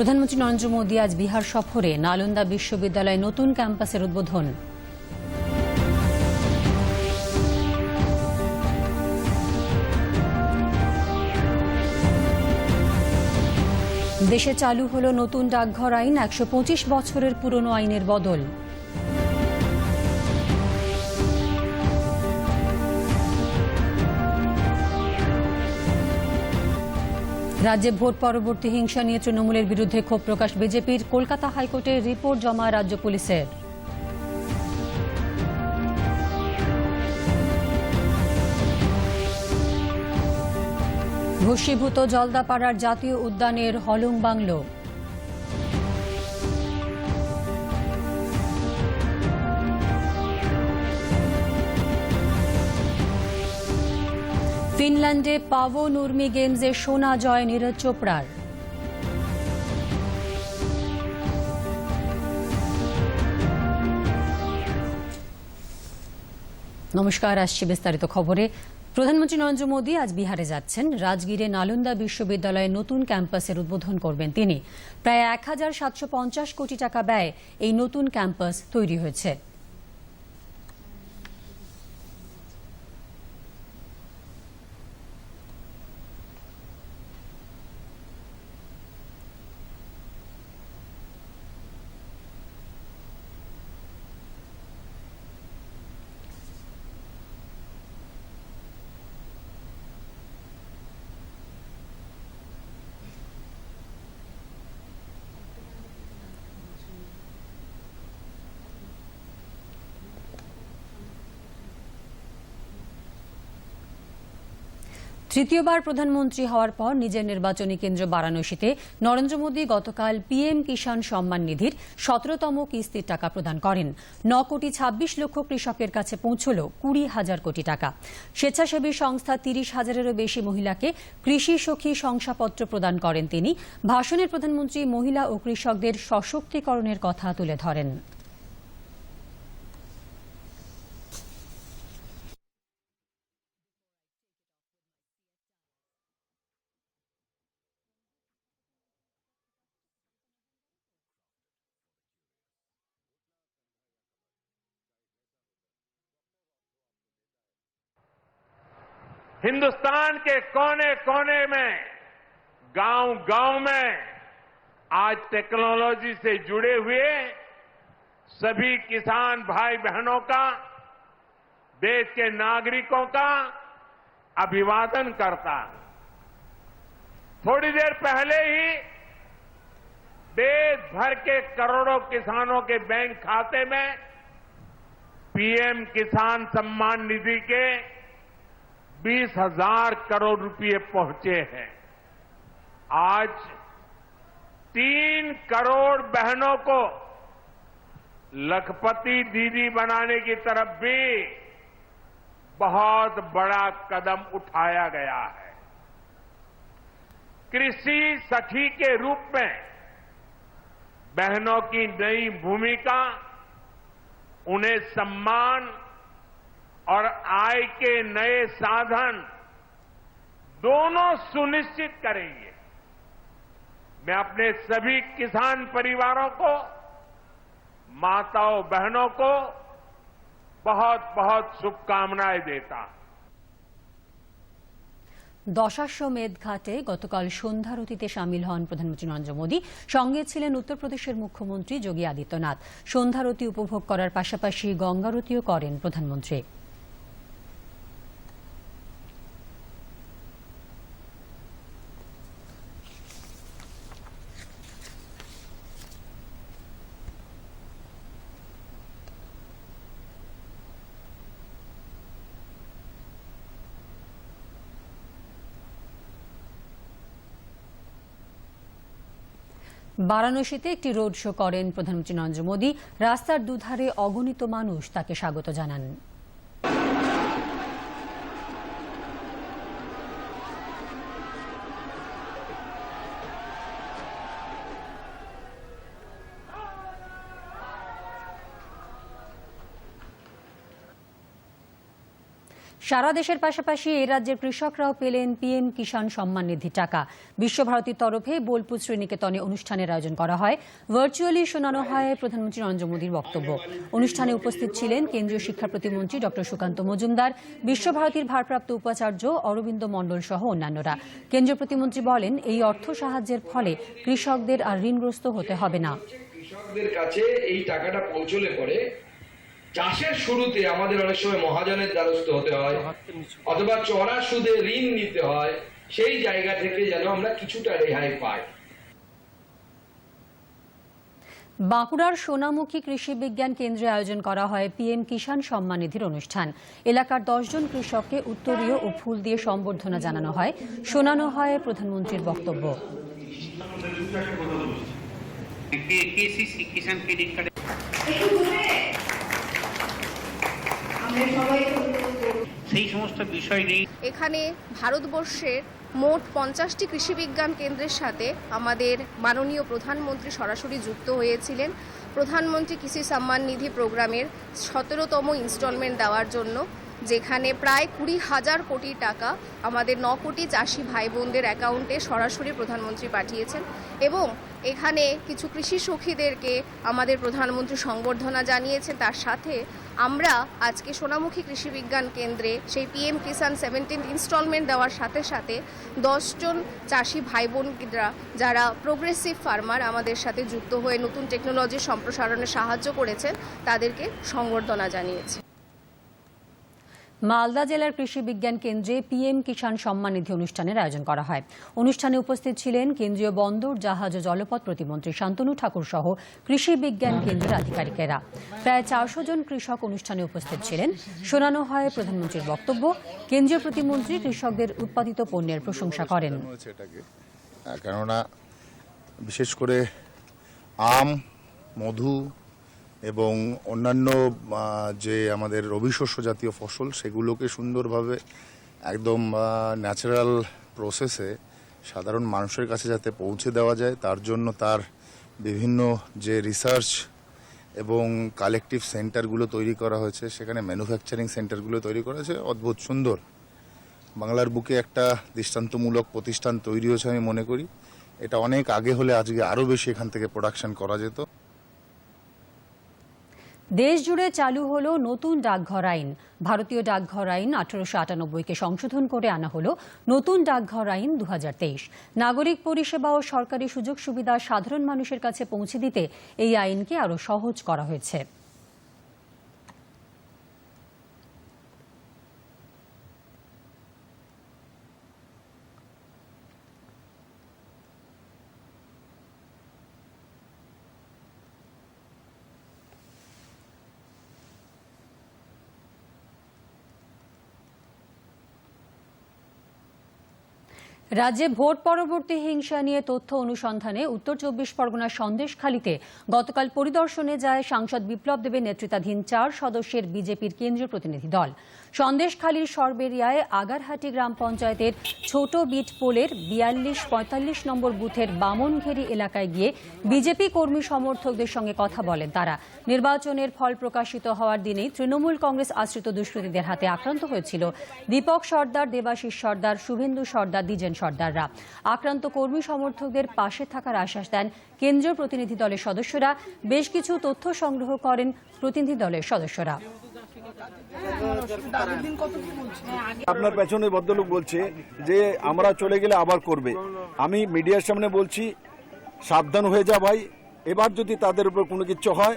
প্রধানমন্ত্রী নরেন্দ্র মোদী আজ বিহার সফরে নালন্দা বিশ্ববিদ্যালয়ে নতুন ক্যাম্পাসের উদ্বোধন। দেশে চালু হল নতুন ডাকঘর আইন, একশো পঁচিশ বছরের পুরনো আইনের বদল। রাজ্যে ভোট পরবর্তী হিংসা নিয়ে তৃণমূলের বিরুদ্ধে ক্ষোভ প্রকাশ বিজেপির কলকাতা হাইকোর্টে রিপোর্ট জমা রাজ্য পুলিশের। ভস্মীভূত জলদাপাড়ার জাতীয় উদ্যানের হলং বাংলো। ফিনল্যান্ডে পাভো নুর্মি গেমসে সোনা জয় নীরজ চোপড়ার। নমস্কার, আসছি বিস্তারিত খবরে। প্রধানমন্ত্রী নরেন্দ্র মোদী আজ বিহারে যাচ্ছেন। রাজগীরে নালন্দা বিশ্ববিদ্যালয়ে নতুন ক্যাম্পাসের উদ্বোধন করবেন তিনি। প্রায় এক হাজার সাতশো পঞ্চাশ কোটি টাকা ব্যয়ে এই নতুন ক্যাম্পাস তৈরি হয়েছে। তৃতীয়বার প্রধানমন্ত্রী হওয়ার পর নিজের নির্বাচনী কেন্দ্র বারাণসীতে নরেন্দ্র মোদী গতকাল পিএম কিষাণ সম্মান নিধির সতেরোতম কিস্তির টাকা প্রদান করেন। ন কোটি ছাব্বিশ লক্ষ কৃষকের কাছে পৌঁছল কুড়ি হাজার কোটি টাকা। স্বেচ্ছাসেবী সংস্থা তিরিশ হাজারেরও বেশি মহিলাকে কৃষি সখী শংসাপত্র প্রদান করেন তিনি। ভাষণে প্রধানমন্ত্রী মহিলা ও কৃষকদের সশক্তিকরণের কথা তুলে ধরেন। हिंदुस्तान के कोने कोने में गाँव गाँव में आज टेक्नोलॉजी से जुड़े हुए सभी किसान भाई बहनों का, देश के नागरिकों का अभिवादन करता हूँ। थोड़ी देर पहले ही देश भर के करोड़ों किसानों के बैंक खाते में पीएम किसान सम्मान निधि के बीस हज़ार करोड़ रुपए पहुँचे हैं। आज तीन करोड़ बहनों को लखपति दीदी बनाने की तरफ़ भी बहुत बड़ा कदम उठाया गया है। कृषि सखी के रूप में बहनों की नई भूमिका, उन्हें सम्मान और आय के नए साधन दोनों सुनिश्चित करेंगे मैं अपने सभी किसान परिवारों को माताओं बहनों को बहुत बहुत शुभकामनाएं देता हूं দশাশ্বমেধ ঘাটে গতকাল সন্ধ্যারতিতে সামিল হন প্রধানমন্ত্রী নরেন্দ্র মোদী সঙ্গে ছিলেন উত্তরপ্রদেশের মুখ্যমন্ত্রী যোগী আদিত্যনাথ সন্ধ্যারতি উপভোগ করার পাশাপাশি গঙ্গারতিও করেন প্রধানমন্ত্রী বারাণসীতে একটি রোড শো করেন প্রধানমন্ত্রী নরেন্দ্র মোদী। রাস্তার দুধারে অগণিত মানুষ তাকে স্বাগত জানান। সারা দেশের পাশাপাশি এই রাজ্যের কৃষকরাও পেলেন পিএম কিষাণ সম্মান নিধি টাকা। বিশ্বভারতীর তরফে বোলপুর শ্রীনিকেতনে অনুষ্ঠানের আয়োজন করা হয়। ভার্চুয়ালি শোনানো হয় প্রধানমন্ত্রী নরেন্দ্র মোদীর বক্তব্য। অনুষ্ঠানে উপস্থিত ছিলেন কেন্দ্রীয় শিক্ষা প্রতিমন্ত্রী ডক্টর সুকান্ত মজুমদার, বিশ্বভারতীর ভারপ্রাপ্ত উপাচার্য অরবিন্দ মণ্ডল সহ অন্যান্যরা। কেন্দ্রীয় প্রতিমন্ত্রী বলেন, এই অর্থ সাহায্যের ফলে কৃষকদের আর ঋণগ্রস্ত হতে হবে না। কৃষকদের কাছে এই টাকাটা পৌঁছলে পরে চাষের শুরুতে আমাদের অনেক সময় মহাজনের দ্বারস্থ হতে হয় অথবা চড়া সুদে ঋণ নিতে হয় সেই জায়গা থেকে যেন আমরা কিছুটা রেহাই পাই। বাঁকুড়ার সোনামুখী কৃষি বিজ্ঞান কেন্দ্রে আয়োজন করা হয় পিএম কিষাণ সম্মান নিধির অনুষ্ঠান। এলাকার দশজন কৃষককে উত্তরীয় ও ফুল দিয়ে সম্বর্ধনা জানানো হয়। শোনানো হয় প্রধানমন্ত্রীর বক্তব্য। কিষাণ ক্রেডিট কার্ডে সেই সমস্ত বিষয় এখানে ভারতবর্ষের মোট পঞ্চাশটি কৃষিবিজ্ঞান কেন্দ্রের সাথে আমাদের মাননীয় প্রধানমন্ত্রী সরাসরি যুক্ত হয়েছিলেন। প্রধানমন্ত্রী কৃষি সম্মান নিধি প্রোগ্রামের সতেরোতম ইনস্টলমেন্ট দেওয়ার জন্য যেখানে প্রায় কুড়ি হাজার কোটি টাকা আমাদের ন কোটি চাষি ভাই বোনদের অ্যাকাউন্টে সরাসরি প্রধানমন্ত্রী পাঠিয়েছেন এবং এখানে কিছু কৃষি সখীদেরকে আমাদের প্রধানমন্ত্রী সংবর্ধনা জানিয়েছেন। তার সাথে আমরা আজকে সোনামুখী কৃষি বিজ্ঞান কেন্দ্রে সেই পিএম কিষাণ সেভেন্টিন ইনস্টলমেন্ট দেওয়ার সাথে সাথে দশজন চাষি ভাই বোনরা যারা প্রোগ্রেসিভ ফার্মার আমাদের সাথে যুক্ত হয়ে নতুন টেকনোলজির সম্প্রসারণে সাহায্য করেছেন, তাদেরকে সংবর্ধনা জানিয়েছি। মালদা জেলার কৃষি বিজ্ঞান কেন্দ্রে পিএম কিষাণ সম্মান নিধি অনুষ্ঠানের আয়োজন করা হয়। অনুষ্ঠানে উপস্থিত ছিলেন কেন্দ্রীয় বন্দর, জাহাজ ও জলপথ প্রতিমন্ত্রী শান্তনু ঠাকুর সহ কৃষি বিজ্ঞান কেন্দ্রের আধিকারিকেরা। প্রায় চারশো জন কৃষক অনুষ্ঠানে উপস্থিত ছিলেন। শোনানো হয় প্রধানমন্ত্রীর বক্তব্য। কেন্দ্রীয় প্রতিমন্ত্রী কৃষকদের উৎপাদিত পণ্যের প্রশংসা করেন। কেননা বিশেষ করে আম, মধু এবং অন্যান্য যে আমাদের রবি শস্য জাতীয় ফসল, সেগুলোকে সুন্দরভাবে একদম ন্যাচারাল প্রসেসে সাধারণ মানুষের কাছে যাতে পৌঁছে দেওয়া যায়, তার জন্য তার বিভিন্ন যে রিসার্চ এবং কালেকটিভ সেন্টারগুলো তৈরি করা হয়েছে, সেখানে ম্যানুফ্যাকচারিং সেন্টারগুলো তৈরি করা হয়েছে, অদ্ভুত সুন্দর। বাংলার বুকে একটা দৃষ্টান্তমূলক প্রতিষ্ঠান তৈরি হয়েছে, আমি মনে করি। এটা অনেক আগে হলে আজকে আরও বেশি এখান থেকে প্রোডাকশন করা যেত। দেশ জুড়ে চালু হলো নতুন ডাকঘর আইন। ভারতীয় ডাকঘর আইন আঠারোশো আটানব্বইকে সংশোধন করে আনা হলো নতুন ডাকঘর আইন দু হাজার তেইশ। নাগরিক পরিষেবা ও সরকারি সুযোগ সুবিধা সাধারণ মানুষের কাছে পৌঁছে দিতে এই আইনকে আরও সহজ করা হয়েছে। রাজ্যে ভোট পরবর্তী হিংসা নিয়ে তথ্য অনুসন্ধানে উত্তর চব্বিশ পরগনার সন্দেশখালীতে গতকাল পরিদর্শনে যায় সাংসদ বিপ্লব দেবের নেতৃত্বাধীন চার সদস্যের বিজেপির কেন্দ্রীয় প্রতিনিধি দল। সন্দেশখালীর সরবেরিয়ায় আগারহাটি গ্রাম পঞ্চায়েতের ছোট বিট পোলের বিয়াল্লিশ পঁয়তাল্লিশ নম্বর বুথের বামনঘেরি এলাকায় গিয়ে বিজেপি কর্মী সমর্থকদের সঙ্গে কথা বলেন তারা। নির্বাচনের ফল প্রকাশিত হওয়ার দিনেই তৃণমূল কংগ্রেস আশ্রিত দুষ্কৃতীদের হাতে আক্রান্ত হয়েছিল। দীপক সর্দার, দেবাশিস সর্দার, শুভেন্দু সর্দার, দ্বিজেন সর্দাররা। আক্রান্ত কর্মী সমর্থকদের পাশে থাকার আশ্বাস দেন কেন্দ্রীয় প্রতিনিধি দলের সদস্যরা। বেশ কিছু তথ্য সংগ্রহ করেন প্রতিনিধি দলের সদস্যরা। আপনার পেছনে ভদ্রলোক বলছে যে আমরা চলে গেলে আবার করবে। আমি মিডিয়ার সামনে বলছি, সাবধান হয়ে যা ভাই। এবার যদি তাদের উপর কোনো কিছু হয়,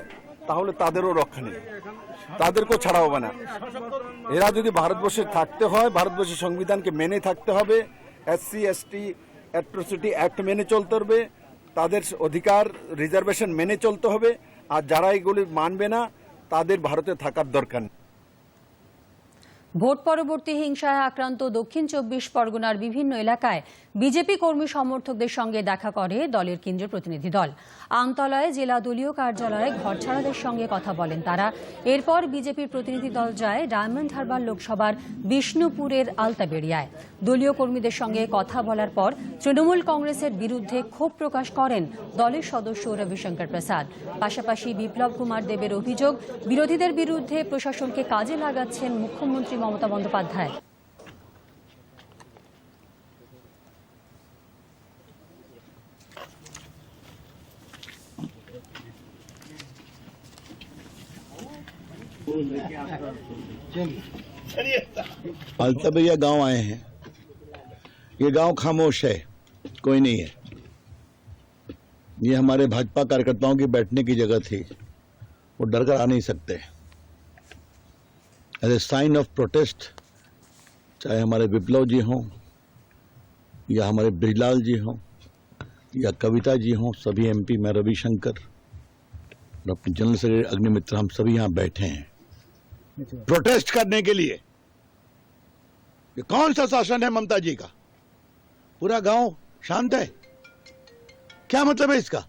তাহলে তাদেরও রক্ষা নেই। তাদেরকেও ছাড়া হবে না। এরা যদি ভারতবর্ষে থাকতে হয়, ভারতবর্ষের সংবিধানকে মেনে থাকতে হবে, এসসি, এসটি, অ্যাট্রোসিটি অ্যাক্ট মেনে চলতে হবে, তাদের অধিকার রিজার্ভেশন মেনে চলতে হবে, আর যারা এগুলি মানবে না, তাদের ভারতে থাকার দরকার নেই। ভোট পরবর্তী হিংসায় আক্রান্ত দক্ষিণ চব্বিশ পরগনার বিভিন্ন এলাকায় বিজেপি কর্মী সমর্থকদের সঙ্গে দেখা করে দলের কেন্দ্রীয় প্রতিনিধি দল। আমতলায় জেলা দলীয় কার্যালয়ে ঘরছাড়াদের সঙ্গে কথা বলেন তারা। এরপর বিজেপির প্রতিনিধি দল যায় ডায়মন্ড হারবার লোকসভার বিষ্ণুপুরের আলতাবেড়িয়ায়। দলীয় কর্মীদের সঙ্গে কথা বলার পর তৃণমূল কংগ্রেসের বিরুদ্ধে ক্ষোভ প্রকাশ করেন দলের সদস্য রবিশঙ্কর প্রসাদ। পাশাপাশি বিপ্লব কুমার দেবের অভিযোগ, বিরোধীদের বিরুদ্ধে প্রশাসনকে কাজে লাগাচ্ছেন মুখ্যমন্ত্রী মমতা বন্দ্যোপাধ্যায় अलता भैया गांव आए हैं ये गांव खामोश है कोई नहीं है ये हमारे भाजपा कार्यकर्ताओं की बैठने की जगह थी वो डर कर आ नहीं सकते As a sign of protest चाहे हमारे विप्लव जी हों, या हमारे ब्रिजलाल जी हों, या कविता जी हों, सभी एमपी मैं रविशंकर और अपने जनरल सेक्रेटरी अग्निमित्र, हम सभी यहाँ बैठे हैं। प्रोटेस्ट करने के लिए। ये कौन सा शासन है ममता जी का? पूरा गाँव शांत है? क्या मतलब है इसका?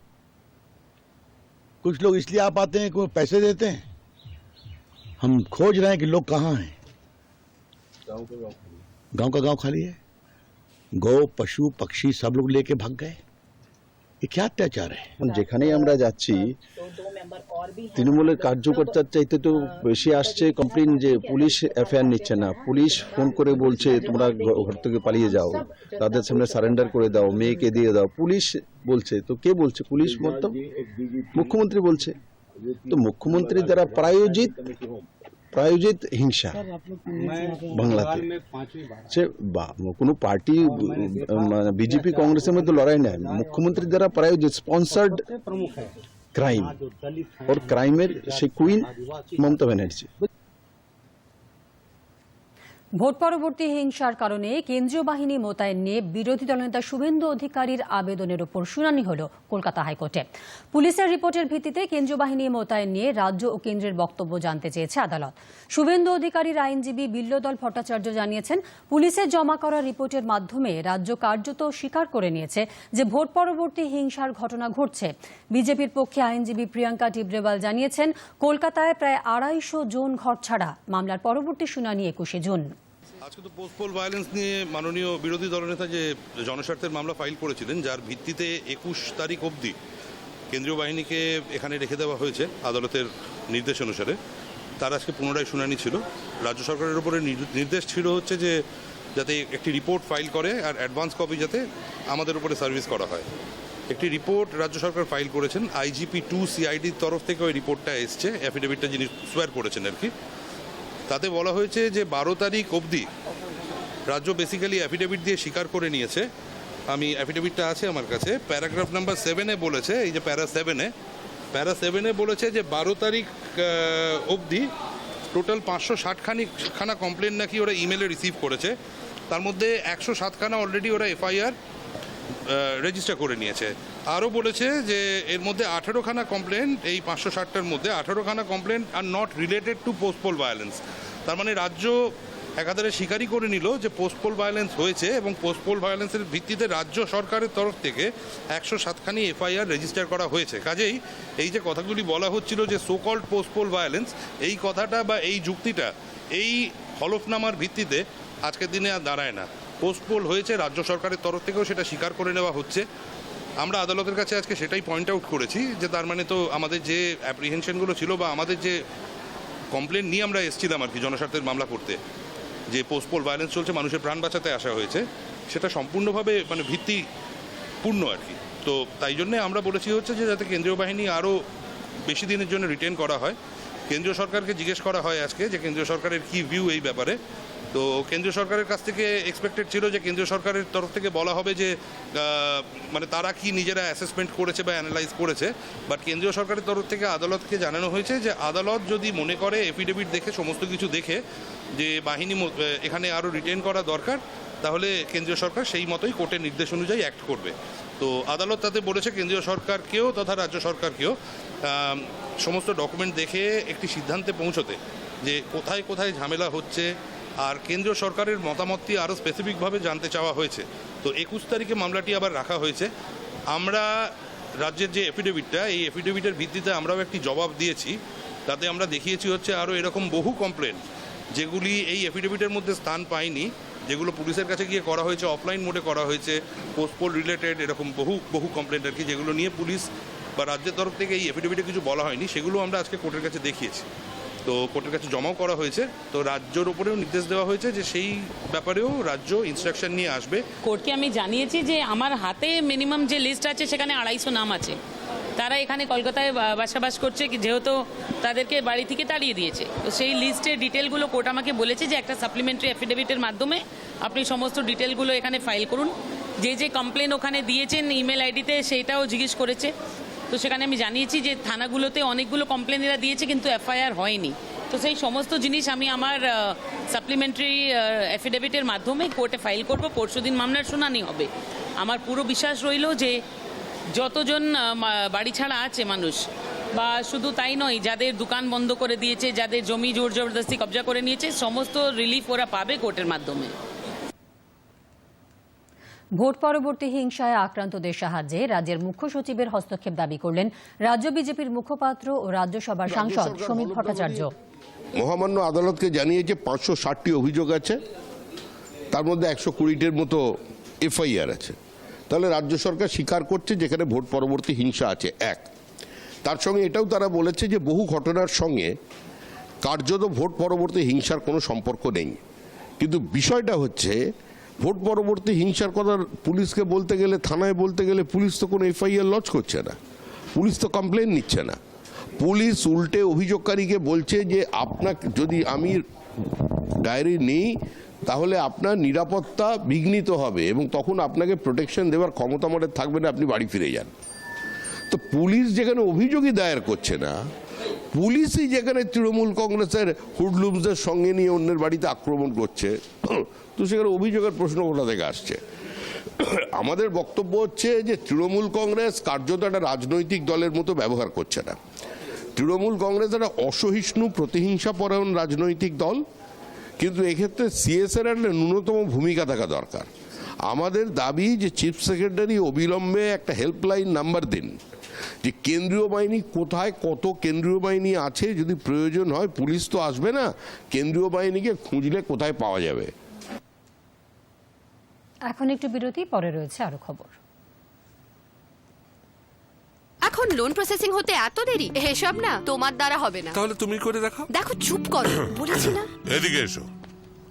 कुछ लोग इसलिए आ पाते हैं कि पैसे देते हैं? हम खोज रहे हैं कि लोग कहाँ हैं गांव का गांव खाली है गौ पशु पक्षी सब लोग लेके भाग गए ये क्या अत्याचार है যেখানেই আমরা যাচ্ছি তৃণমূলের কার্যকর্তার চাইতে তো বেশি আসছে কমপ্লেন যে পুলিশ এফআইআর নিচ্ছে না পুলিশ ফোন করে বলছে তোমরা ঘ- ঘর থেকে পালিয়ে যাও তাদের সামনে সারেন্ডার করে দাও মেয়েকে দিয়ে দাও পুলিশ বলছে তো কে বলছে পুলিশ মতো মুখ্যমন্ত্রী বলছে তো মুখ্যমন্ত্রী দ্বারা প্রায়োজিত প্রায়োজিত হিংসা বাংলাতে। সে বা- কোনো পার্টি মানে বিজেপি কংগ্রেসের মধ্যে লড়াই নাই মুখ্যমন্ত্রী দ্বারা প্রায়োজিত স্পন্সার্ড ক্রাইম ওর ক্রাইমের সে কুইন মমতা ব্যানার্জি। ভোট পরবর্তী হিংসার কারণে কেন্দ্রীয় বাহিনী মোতায়েন নিয়ে বিরোধী দলনেতা শুভেন্দু অধিকারীর আবেদনের উপর শুনানি হল কলকাতা হাইকোর্টে। পুলিশের রিপোর্টের ভিত্তিতে কেন্দ্রীয় বাহিনী মোতায়েন নিয়ে রাজ্য ও কেন্দ্রের বক্তব্য জানতে চেয়েছে আদালত। শুভেন্দু অধিকারীর আইনজীবী বিল্লদল ভট্টাচার্য জানিয়েছেন, পুলিশের জমা করা রিপোর্টের মাধ্যমে রাজ্য কার্যত স্বীকার করে নিয়েছে যে ভোট পরবর্তী হিংসার ঘটনা ঘটছে। বিজেপির পক্ষে আইনজীবী প্রিয়াঙ্কা টিব্রেওয়াল জানিয়েছেন, কলকাতায় প্রায় আড়াইশো জন ঘর ছাড়া মামলার পরবর্তী শুনানি একুশে জুন। আজকে তো পোস্টপোল ভায়োলেন্স নিয়ে মাননীয় বিরোধী দলনেতা যে জনস্বার্থের মামলা ফাইল করেছিলেন, যার ভিত্তিতে একুশ তারিখ অবধি কেন্দ্রীয় বাহিনীকে এখানে রেখে দেওয়া হয়েছে আদালতের নির্দেশ অনুসারে। তার আজকে পুনরায় শুনানি ছিল। রাজ্য সরকারের উপরে নির্দেশ ছিল হচ্ছে যে যাতে একটি রিপোর্ট ফাইল করে আর অ্যাডভান্স কপি যাতে আমাদের উপরে সার্ভিস করা হয়। একটি রিপোর্ট রাজ্য সরকার ফাইল করেছেন। আইজিপি টু সিআইডির তরফ থেকে ওই রিপোর্টটা এসছে। অ্যাফিডেভিটটা যিনি সোয়ার করেছেন আর কি। তাতে বলা হয়েছে যে বারো তারিখ অবধি রাজ্য বেসিক্যালি অ্যাফিডেভিট দিয়ে স্বীকার করে নিয়েছে। আমি অ্যাফিডেভিটটা আছে আমার কাছে। প্যারাগ্রাফ নাম্বার সেভেনে বলেছে, এই যে প্যারা সেভেনে প্যারা সেভেনে বলেছে যে বারো তারিখ অবধি টোটাল পাঁচশো ষাটখানি খানা কমপ্লেন নাকি ওরা ইমেলে রিসিভ করেছে। তার মধ্যে একশো সাতখানা অলরেডি ওরা এফআইআর রেজিস্টার করে নিয়েছে। আরও বলেছে যে এর মধ্যে আঠেরোখানা কমপ্লেন এই পাঁচশো ষাটটার মধ্যে আঠেরোখানা complain R not related to postpoll violence তার মানে রাজ্য একাধারে স্বীকারই করে নিল যে পোস্টপোল ভায়োলেন্স হয়েছে এবং পোস্টপোল ভায়োলেন্সের ভিত্তিতে রাজ্য সরকারের তরফ থেকে একশো সাতখানি এফআইআর রেজিস্টার করা হয়েছে। কাজেই এই যে কথাগুলি বলা হচ্ছিল যে সোকল্ড পোস্টপোল ভায়োলেন্স এই কথাটা বা এই যুক্তিটা এই হলফনামার ভিত্তিতে আজকের দিনে আর দাঁড়ায় না। পোস্টপোল হয়েছে রাজ্য সরকারের তরফ থেকেও সেটা স্বীকার করে নেওয়া হচ্ছে। আমরা আদালতের কাছে আজকে সেটাই পয়েন্ট আউট করেছি যে তার মানে তো আমাদের যে অ্যাপ্রিহেনশনগুলো ছিল বা আমাদের যে কমপ্লেন নিয়ে আমরা এসেছিলাম আর কি জনস্বার্থের মামলা করতে, যে পোস্টপোল ভায়োলেন্স চলছে, মানুষের প্রাণ বাঁচাতে আসা হয়েছে, সেটা সম্পূর্ণভাবে মানে ভিত্তিপূর্ণ আর কি। তো তাই জন্যে আমরা বলেছি হচ্ছে যে যাতে কেন্দ্রীয় বাহিনী আরও বেশি দিনের জন্য রিটেন করা হয়। কেন্দ্রীয় সরকারকে জিজ্ঞেস করা হয় আজকে যে কেন্দ্রীয় সরকারের কি ভিউ এই ব্যাপারে তো কেন্দ্রীয় সরকারের কাছ থেকে এক্সপেক্টেড ছিল যে কেন্দ্রীয় সরকারের তরফ থেকে বলা হবে যে মানে তারা কি নিজেরা অ্যাসেসমেন্ট করেছে বা অ্যানালাইজ করেছে বাট কেন্দ্রীয় সরকারের তরফ থেকে আদালতকে জানানো হয়েছে যে আদালত যদি মনে করে এফিডেভিট দেখে, সমস্ত কিছু দেখে যে বাহিনী এখানে আরও রিটেন করা দরকার, তাহলে কেন্দ্রীয় সরকার সেই মতোই কোর্টের নির্দেশ অনুযায়ী অ্যাক্ট করবে। তো আদালত তাতে বলেছে কেন্দ্রীয় সরকারকেও তথা রাজ্য সরকারকেও সমস্ত ডকুমেন্ট দেখে একটি সিদ্ধান্তে পৌঁছতে যে কোথায় কোথায় ঝামেলা হচ্ছে আর কেন্দ্রীয় সরকারের মতামতটি আরও স্পেসিফিকভাবে জানতে চাওয়া হয়েছে। তো একুশ তারিখে মামলাটি আবার রাখা হয়েছে। আমরা রাজ্যের যে এফিডেভিটটা এই এফিডেভিটের ভিত্তিতে আমরাও একটি জবাব দিয়েছি। তাতে আমরা দেখিয়েছি হচ্ছে আরও এরকম বহু কমপ্লেন যেগুলি এই এফিডেভিটের মধ্যে স্থান পায়নি, যেগুলো পুলিশের কাছে গিয়ে করা হয়েছে অফলাইন মোডে করা হয়েছে পোস্টপোল রিলেটেড এরকম বহু বহু কমপ্লেন আর কি, যেগুলো নিয়ে পুলিশ বা রাজ্যের তরফ থেকে এই এফিডেভিটে কিছু বলা হয়নি, সেগুলো আমরা আজকে কোর্টের কাছে দেখিয়েছি। তো কোর্টের কাছে জমাও করা হয়েছে। তো রাজ্যর উপরেও নির্দেশ দেওয়া হয়েছে যে সেই ব্যাপারেও রাজ্য ইনস্ট্রাকশন নিয়ে আসবে। কোর্টকে আমি জানিয়েছি যে আমার হাতে মিনিমাম যে লিস্ট আছে সেখানে আড়াইশো নাম আছে। তারা এখানে কলকাতায় বাসাবাস করছে যেহেতু তাদেরকে বাড়ি থেকে তাড়িয়ে দিয়েছে। তো সেই লিস্টের ডিটেলগুলো কোর্ট আমাকে বলেছে যে একটা সাপ্লিমেন্টারি অ্যাফিডেভিটের মাধ্যমে আপনি সমস্ত ডিটেলগুলো এখানে ফাইল করুন। যে যে কমপ্লেন ওখানে দিয়েছেন ইমেল আইডিতে সেইটাও জিজ্ঞেস করেছে। তো সেখানে আমি জানিয়েছি যে থানাগুলোতে অনেকগুলো কমপ্লেন এরা দিয়েছে, কিন্তু এফআইআর হয়নি। তো সেই সমস্ত জিনিস আমি আমার সাপ্লিমেন্টারি অ্যাফিডেভিটের মাধ্যমে কোর্টে ফাইল করব। পরশুদিন মামলার শুনানি হবে। আমার পুরো বিশ্বাস রইল যে যতজন বাড়ি ছাড়া আছে মানুষ, বা শুধু তাই নয়, যাদের দোকান বন্ধ করে দিয়েছে, যাদের জমি জোর জবরদস্তি কবজা করে নিয়েছে, সমস্ত রিলিফ ওরা পাবে কোর্টের মাধ্যমে। ভোট পরবর্তী হিংসায় আক্রান্তদের সাহায্যে রাজ্যের মুখ্য সচিবের হস্তক্ষেপ দাবি করলেন রাজ্য বিজেপির মুখপাত্র ও রাজ্যসভার সাংসদ সমীপ ভট্টাচার্য। মহামান্য আদালতকে জানিয়েছে পাঁচশো ষাটটি অভিযোগ আছে। তার মধ্যে একশো কুড়িটির মতো এফআইআর আছে। তাহলে রাজ্য সরকার স্বীকার করছে যেখানে ভোট পরবর্তী হিংসা আছে এক। তার সঙ্গে এটাও তারা বলেছে যে বহু ঘটনার সঙ্গে কার্যত ভোট পরবর্তী হিংসার কোনো সম্পর্ক নেই। কিন্তু বিষয়টা হচ্ছে ভোট পরবর্তী হিংসার কথা পুলিশকে বলতে গেলে, থানায় বলতে গেলে পুলিশ তো কোনো এফআইআর লঞ্চ করছে না। পুলিশ তো কমপ্লেন নিচ্ছে না। পুলিশ উল্টে অভিযোগকারীকে বলছে যে, আপনাকে যদি আমি ডায়েরি নেই, তাহলে আপনার নিরাপত্তা বিঘ্নিত হবে এবং তখন আপনাকে প্রোটেকশন দেওয়ার ক্ষমতা আমাদের থাকবে না, আপনি বাড়ি ফিরে যান। তো পুলিশ যেখানে অভিযোগই দায়ের করছে না পুলিশই যেখানে তৃণমূল কংগ্রেসের হুডলুমসদের সঙ্গে নিয়ে অন্যের বাড়িতে আক্রমণ করছে, তো সেখানে অভিযোগের প্রশ্ন কোথা থেকে আসছে? আমাদের বক্তব্য হচ্ছে যে তৃণমূল কংগ্রেস কার্যত একটা রাজনৈতিক দলের মতো ব্যবহার করছে না। তৃণমূল কংগ্রেস একটা অসহিষ্ণু প্রতিহিংসাপরায়ণ রাজনৈতিক দল, কিন্তু এক্ষেত্রে সিএসএর একটা ন্যূনতম ভূমিকা থাকা দরকার। আমাদের দাবি যে চিফ সেক্রেটারি অবিলম্বে একটা হেল্পলাইন নাম্বার দিন। যে কেন্দ্রীয় বাহিনী কোথায় কত কেন্দ্রীয় বাহিনী আছে যদি প্রয়োজন হয় পুলিশ তো আসবে না কেন্দ্রীয় বাহিনীকে খুঁজলে কোথায় পাওয়া যাবে? এখন একটু বিরতি পরে রয়েছে আরও খবর। এখন লোন প্রসেসিং হতে এত দেরি? এসব না তোমার দ্বারা হবে না। তাহলে তুমি করে দেখো দেখো চুপ করো। বলেছি না। এদিকে এসো।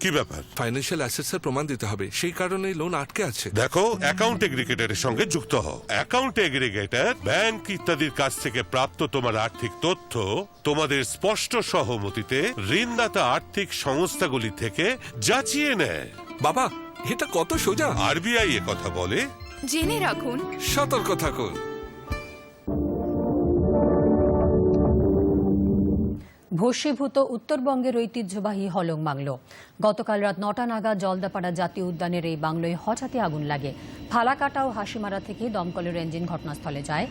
কি ব্যাপার? ফাইন্যান্সিয়াল অ্যাসেটস এর প্রমাণ দিতে হবে। সেই কারণে লোন আটকে আছে। দেখো অ্যাকাউন্ট এগ্রিগেটরের সঙ্গে যুক্ত হও। অ্যাকাউন্ট এগ্রিগেটর ব্যাংক ইত্যাদির কাছ থেকে প্রাপ্ত তোমার আর্থিক তথ্য তোমাদের স্পষ্ট সহমতিতে ঋণদাতা আর্থিক সংস্থাগুলি থেকে যাচিয়ে নেয়। বাবা এটা কত সোজা? আরবিআই এ কথা বলে? জেনে রাখুন। সতর্ক থাকুন। ভস্মীভূত উত্তরবঙ্গের ঐতিহ্যবাহী হলং বাংলো। গতকাল রাত নটা নাগা জলদাপাড়া জাতীয় উদ্যানের এই বাংলোয় হঠাৎই আগুন লাগে। ফালাকাটা ও হাসিমারা থেকে দমকলের ইঞ্জিন ঘটনাস্থলে যায়।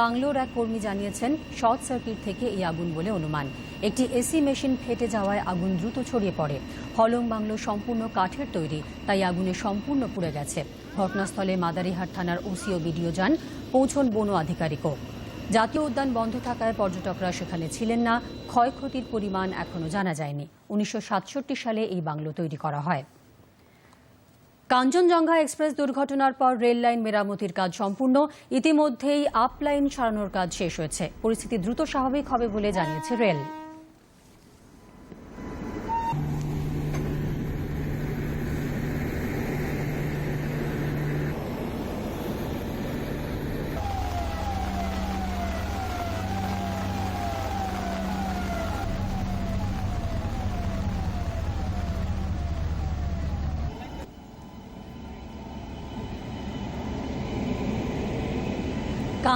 বাংলোর এক কর্মী জানিয়েছেন, শর্ট সার্কিট থেকে এই আগুন বলে অনুমান। একটি এসি মেশিন ফেটে যাওয়ায় আগুন দ্রুত ছড়িয়ে পড়ে। হলং বাংলো সম্পূর্ণ কাঠের তৈরি, তাই আগুনে সম্পূর্ণ পুড়ে গেছে। ঘটনাস্থলে মাদারিহাট থানার ওসি ও বিডিও যান, পৌঁছন বন আধিকারিকও। জাতীয় উদ্যান বন্ধ থাকায় পর্যটকরা সেখানে ছিলেন না। ক্ষয়ক্ষতির পরিমাণ এখনও জানা যায়নি। উনিশশো সাতষট্টি সালে এই বাংলো তৈরি করা হয়। কাঞ্চনজঙ্ঘা এক্সপ্রেস দুর্ঘটনার পর রেল লাইন মেরামতির কাজ সম্পূর্ণ। ইতিমধ্যেই আপলাইন সারানোর কাজ শেষ হয়েছে। পরিস্থিতি দ্রুত স্বাভাবিক হবে বলে জানিয়েছে রেল।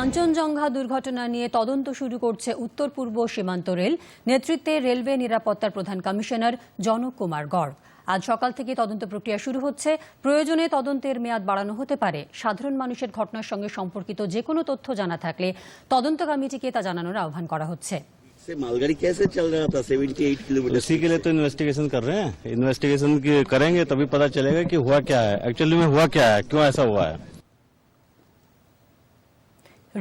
কাঞ্চনজঙ্ঘা দুর্ঘটনা নিয়ে তদন্ত শুরু করছে উত্তর পূর্ব সীমান্ত রেল নেতৃত্বে রেলওয়ে নিরাপত্তার প্রধান কমিশনার জনক কুমার গড় আজ সকাল থেকে তদন্ত প্রক্রিয়া শুরু হচ্ছে প্রয়োজনে তদন্তের মেয়াদ বাড়ানো হতে পারে সাধারণ মানুষের ঘটনার সঙ্গে সম্পর্কিত যে কোনো তথ্য জানা থাকলে তদন্ত কমিটিকে তা জানানোর আহ্বান করা হচ্ছে मालगाड़ी कैसे चल रहा था 78 किलोमीटर इसी के लिए तो इन्वेस्टिगेशन कर रहे हैं इन्वेस्टिगेशन करेंगे तभी पता चलेगा कि हुआ क्या है एक्चुअली में हुआ क्या है क्यों ऐसा हुआ है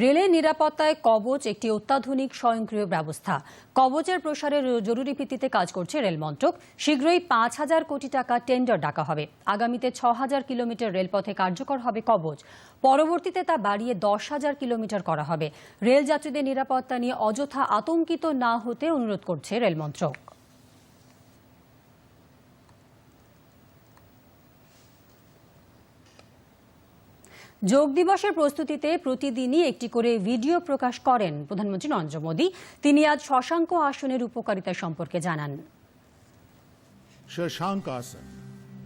রেলের নিরাপত্তায় কবচ একটি অত্যাধুনিক স্বয়ংক্রিয় ব্যবস্থা। কবচের প্রসারের জরুরি ভিত্তিতে কাজ করছে রেল মন্ত্রক। শীঘ্রই পাঁচ হাজার কোটি টাকা টেন্ডার ডাকা হবে। আগামীতে ছ হাজার কিলোমিটার রেলপথে কার্যকর হবে কবচ। পরবর্তীতে তা বাড়িয়ে দশ হাজার কিলোমিটার করা হবে। রেল যাত্রীদের নিরাপত্তা নিয়ে অযথা আতঙ্কিত না হতে অনুরোধ করছে রেল মন্ত্রক। যোগ দিবসের প্রস্তুতিতে প্রতিদিনই একটি করে ভিডিও প্রকাশ করেন প্রধানমন্ত্রী নরেন্দ্র মোদী তিনি আজ শশাঙ্ক আসনের উপকারিতা সম্পর্কে জানান शशांक आसन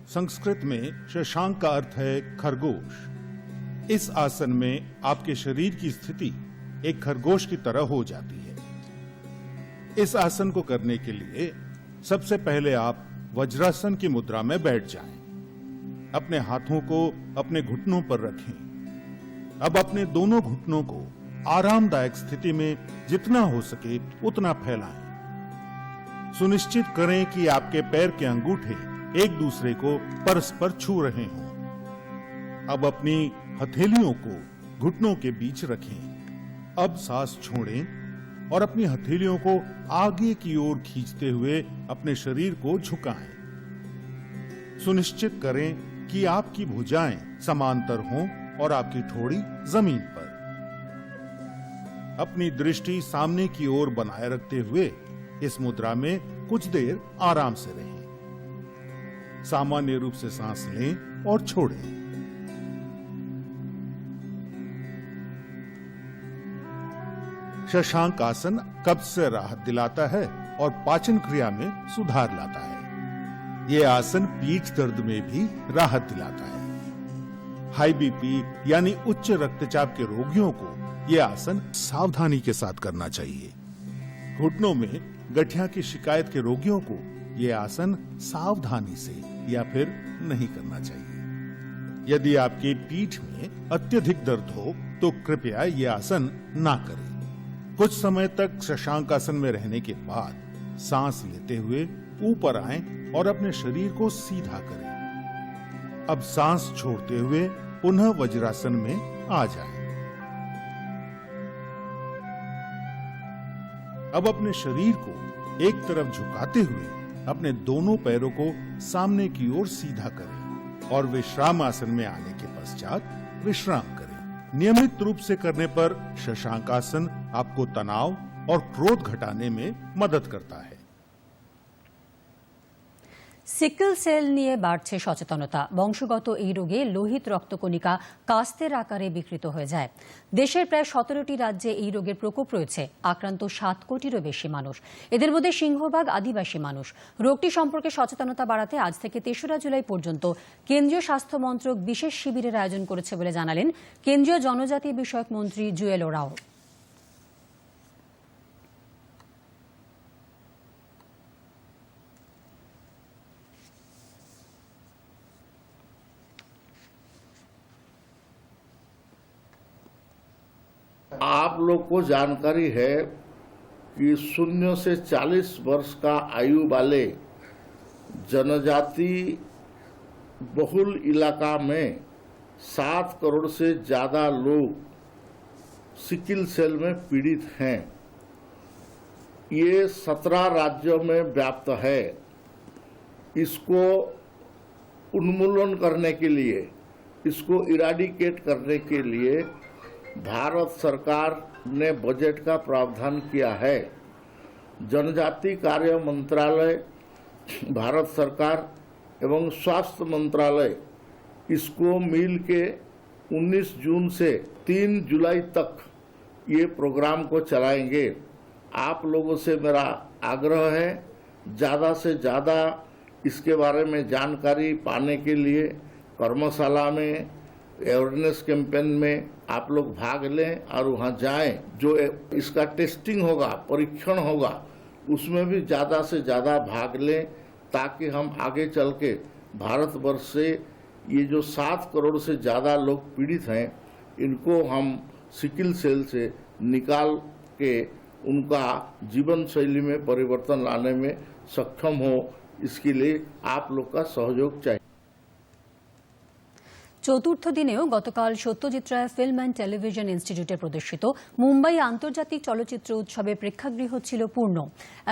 संस्कृत में शशांक का अर्थ है खरगोश इस आसन में आपके शरीर की स्थिति एक खरगोश की तरह हो जाती है इस आसन को करने के लिए सबसे पहले आप वज्रासन की मुद्रा में बैठ जाएं। अपने हाथों को अपने घुटनों पर रखें। अब अपने दोनों घुटनों को आरामदायक स्थिति में जितना हो सके उतना फैलाएँ। सुनिश्चित करें कि आपके पैर के अंगूठे एक दूसरे को परस्पर छू रहे हों। अब अपनी हथेलियों को घुटनों के बीच रखें। अब सांस छोड़ें और अपनी हथेलियों को आगे की ओर खींचते हुए अपने शरीर को झुकाएँ। सुनिश्चित करें कि आपकी भुजाएँ समांतर हों और आपकी ठोड़ी ज़मीन पर। अपनी दृष्टि सामने की ओर बनाए रखते हुए इस मुद्रा में कुछ देर आराम से रहें। सामान्य रूप से सांस लें और छोड़ें। शशांक आसन कब्ज से राहत दिलाता है और पाचन क्रिया में सुधार लाता है। ये आसन पीठ दर्द में भी राहत दिलाता है। हाई बीपी यानी उच्च रक्तचाप के रोगियों को ये आसन सावधानी के साथ करना चाहिए। घुटनों में गठिया की शिकायत के रोगियों को ये आसन सावधानी से या फिर नहीं करना चाहिए। यदि आपके पीठ में अत्यधिक दर्द हो तो कृपया ये आसन ना करें। कुछ समय तक शशांक आसन में रहने के बाद सांस लेते हुए ऊपर आएँ और अपने शरीर को सीधा करें। अब सांस छोड़ते हुए पुनः वज्रासन में आ जाएँ। अब अपने शरीर को एक तरफ़ झुकाते हुए अपने दोनों पैरों को सामने की ओर सीधा करें और विश्राम आसन में आने के पश्चात विश्राम करें। नियमित रूप से करने पर शशांक आसन आपको तनाव और क्रोध घटाने में मदद करता है। সিকেল সেল নিয়ে বাড়ছে সচেতনতা। বংশগত এই রোগে লোহিত রক্তকণিকা কাস্তের আকারে বিকৃত হয়ে যায়। দেশের প্রায় সতেরোটি রাজ্যে এই রোগের প্রকোপ রয়েছে। আক্রান্ত সাত কোটিরও বেশি মানুষ। এদের মধ্যে সিংহভাগ আদিবাসী মানুষ। রোগটি সম্পর্কে সচেতনতা বাড়াতে আজ থেকে তেসরা জুলাই পর্যন্ত কেন্দ্রীয় স্বাস্থ্য মন্ত্রক বিশেষ শিবিরের আয়োজন করেছে বলে জানালেন কেন্দ্রীয় জনজাতি বিষয়ক মন্ত্রী জুয়েল ওরাও। आप लोग को जानकारी है कि शून्य से 40 वर्ष का आयु वाले जनजाति बहुल इलाका में सात करोड़ से ज़्यादा लोग सिकिल सेल में पीड़ित हैं। ये सत्रह राज्यों में व्याप्त है। इसको उन्मूलन करने के लिए, इसको इराडिकेट करने के लिए भारत सरकार ने बजट का प्रावधान किया है। जनजाति कार्य मंत्रालय, भारत सरकार एवं स्वास्थ्य मंत्रालय इसको मिल के 19 जून से 3 जुलाई तक ये प्रोग्राम को चलाएँगे। आप लोगों से मेरा आग्रह है ज़्यादा से ज़्यादा इसके बारे में जानकारी पाने के लिए कर्मशाला में अवेयरनेस कैंपेन में आप लोग भाग लें और वहाँ जाएँ, जो इसका टेस्टिंग होगा, परीक्षण होगा, उसमें भी ज़्यादा से ज़्यादा भाग लें ताकि हम आगे चल के भारतवर्ष से ये जो सात करोड़ से ज़्यादा लोग पीड़ित हैं, इनको हम सिकिल सेल से निकाल के उनका जीवन शैली में परिवर्तन लाने में सक्षम हो। इसके लिए आप लोग का सहयोग चाहिए। চতুর্থ দিনেও গতকাল Satyajit Ray film and television ইনস্টিটিউটে প্রদর্শিত। মুম্বাই আন্তর্জাতিক চলচ্চিত্র উৎসবে প্রেক্ষাগৃহ ছিল পূর্ণ।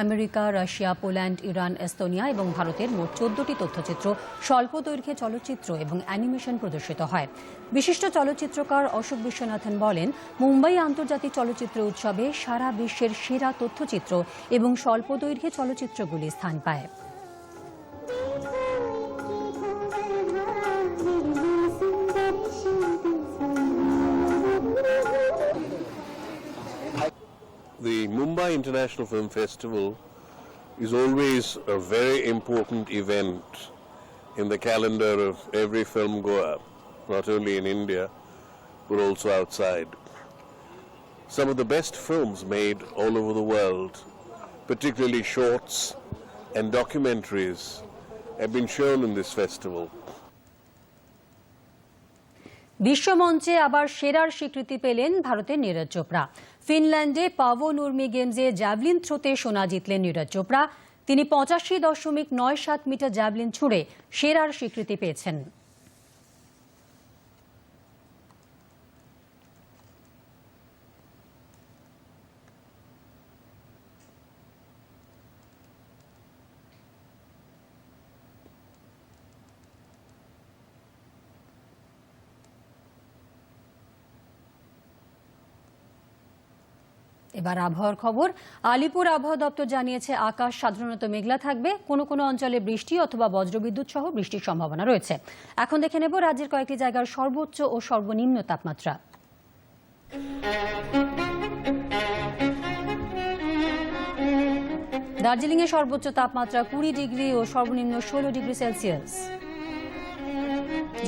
America, Russia, Poland, Iran, Estonia এবং ভারতের মোট চোদ্দটি তথ্যচিত্র স্বল্প দৈর্ঘ্যে চলচ্চিত্র এবং অ্যানিমেশন প্রদর্শিত হয়। বিশিষ্ট চলচ্চিত্রকার অশোক বিশ্বনাথন বলেন, মুম্বাই আন্তর্জাতিক চলচ্চিত্র উৎসবে সারা বিশ্বের সেরা তথ্যচিত্র এবং স্বল্প দৈর্ঘ্যে চলচ্চিত্রগুলি স্থান পায়। The Mumbai International Film Festival is always a very important event in the calendar of every film goer, not only in India, but also outside. Some of the best films made all over the world, particularly shorts and documentaries, have been shown in this festival. বিশ্বমঞ্চে আবার সেরার স্বীকৃতি পেলেন ভারতের নীরজ চোপড়া। ফিনল্যান্ডে পাভো নুর্মি গেমসে javelin থ্রোতে সোনা জিতলেন নীরজ চোপড়া। তিনি পঁচাশি দশমিক নয় সাত মিটার জ্যাভলিন ছুঁড়ে সেরার স্বীকৃতি পেয়েছেন। এবার আবহাওয়ার খবর। আলিপুর আবহাওয়া দপ্তর জানিয়েছে, আকাশ সাধারণত মেঘলা থাকবে। কোনো কোনো অঞ্চলে বৃষ্টি অথবা বজ্রবিদ্যুৎ সহ বৃষ্টির সম্ভাবনা রয়েছে। এখন দেখে নেব রাজ্যের কয়েকটি জায়গার সর্বোচ্চ ও সর্বনিম্ন তাপমাত্রা। দার্জিলিং এ সর্বোচ্চ তাপমাত্রা কুড়ি ডিগ্রি ও সর্বনিম্ন ষোলো ডিগ্রি সেলসিয়াস।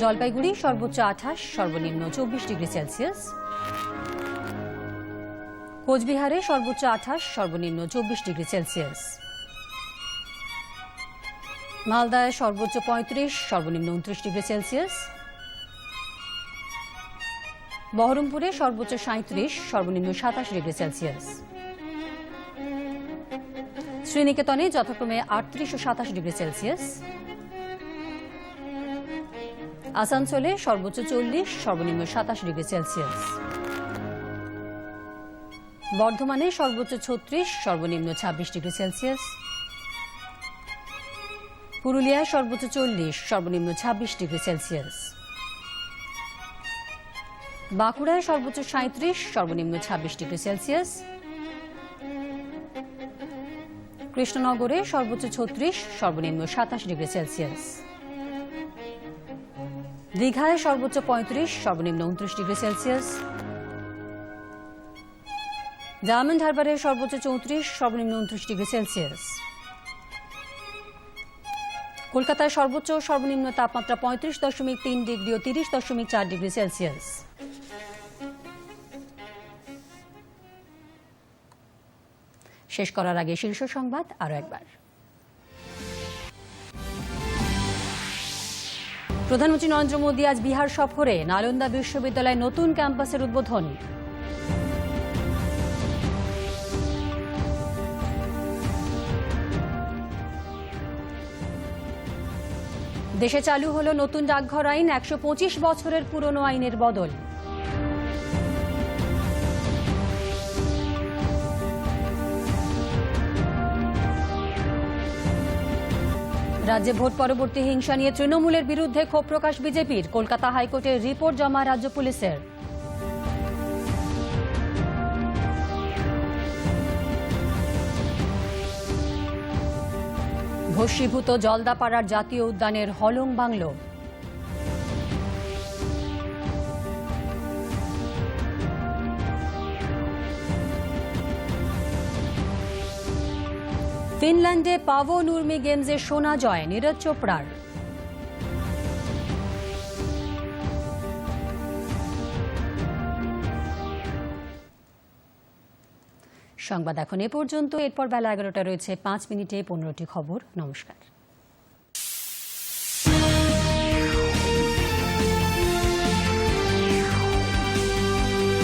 জলপাইগুড়ি সর্বোচ্চ আঠাশ, সর্বনিম্ন চব্বিশ ডিগ্রি সেলসিয়াস। কোচবিহারে সর্বোচ্চ আঠাশ, সর্বনিম্ন চব্বিশ ডিগ্রি সেলসিয়াস। মালদায় সর্বোচ্চ পঁয়ত্রিশ, সর্বনিম্ন উনত্রিশ ডিগ্রি সেলসিয়াস। বহরমপুরে সর্বোচ্চ সাঁত্রিশ সর্বনিম্ন সাতাশ ডিগ্রি সেলসিয়াস। শ্রীনিকেতনে যথাক্রমে আটত্রিশ ও সাতাশ ডিগ্রি সেলসিয়াস। আসানসোলে সর্বোচ্চ চল্লিশ, সর্বনিম্ন সাতাশ ডিগ্রি সেলসিয়াস। বর্ধমানে সর্বোচ্চ ছত্রিশ, সর্বনিম্ন ছাব্বিশ ডিগ্রি সেলসিয়াস। পুরুলিয়ায় সর্বোচ্চ চল্লিশ, সর্বনিম্ন ছাব্বিশ ডিগ্রি সেলসিয়াস। বাঁকুড়ায় সর্বোচ্চ সাঁত্রিশ সর্বনিম্ন ছাব্বিশ ডিগ্রি সেলসিয়াস। কৃষ্ণনগরে সর্বোচ্চ ছত্রিশ, সর্বনিম্ন সাতাশ ডিগ্রি সেলসিয়াস। দীঘায় সর্বোচ্চ পঁয়ত্রিশ, সর্বনিম্ন উনত্রিশ ডিগ্রি সেলসিয়াস। ডায়মন্ড হারবারে সর্বোচ্চ চৌত্রিশ, সর্বনিম্ন উনত্রিশ ডিগ্রি সেলসিয়াস। কলকাতায় সর্বোচ্চ সর্বনিম্ন তাপমাত্রা পঁয়ত্রিশ দশমিক তিন ডিগ্রি ও তিরিশ দশমিক চার ডিগ্রি সেলসিয়াস। শেষ করার আগে শীর্ষ সংবাদ আরও একবার। প্রধানমন্ত্রী নরেন্দ্র মোদী আজ বিহার সফরে, নালন্দা বিশ্ববিদ্যালয়ে নতুন ক্যাম্পাসের উদ্বোধন। দেশে চালু হলো নতুন ডাকঘর আইন, একশো পঁচিশ বছরের পুরনো আইনের বদল। রাজ্যে ভোট পরবর্তী হিংসা নিয়ে তৃণমূলের বিরুদ্ধে ক্ষোভ প্রকাশ বিজেপির। কলকাতা হাইকোর্টে রিপোর্ট জমা রাজ্য পুলিশের। ভস্মীভূত জলদাপাড়ার জাতীয় উদ্যানের হলং বাংলো। ফিনল্যান্ডে পাভো নুর্মি গেমসে সোনা জয় নীরজ চোপড়ার। সংবাদ এখন এ পর্যন্ত। এরপর বেলা এগারোটা রয়েছে পাঁচ মিনিটে পনেরোটি খবর। নমস্কার।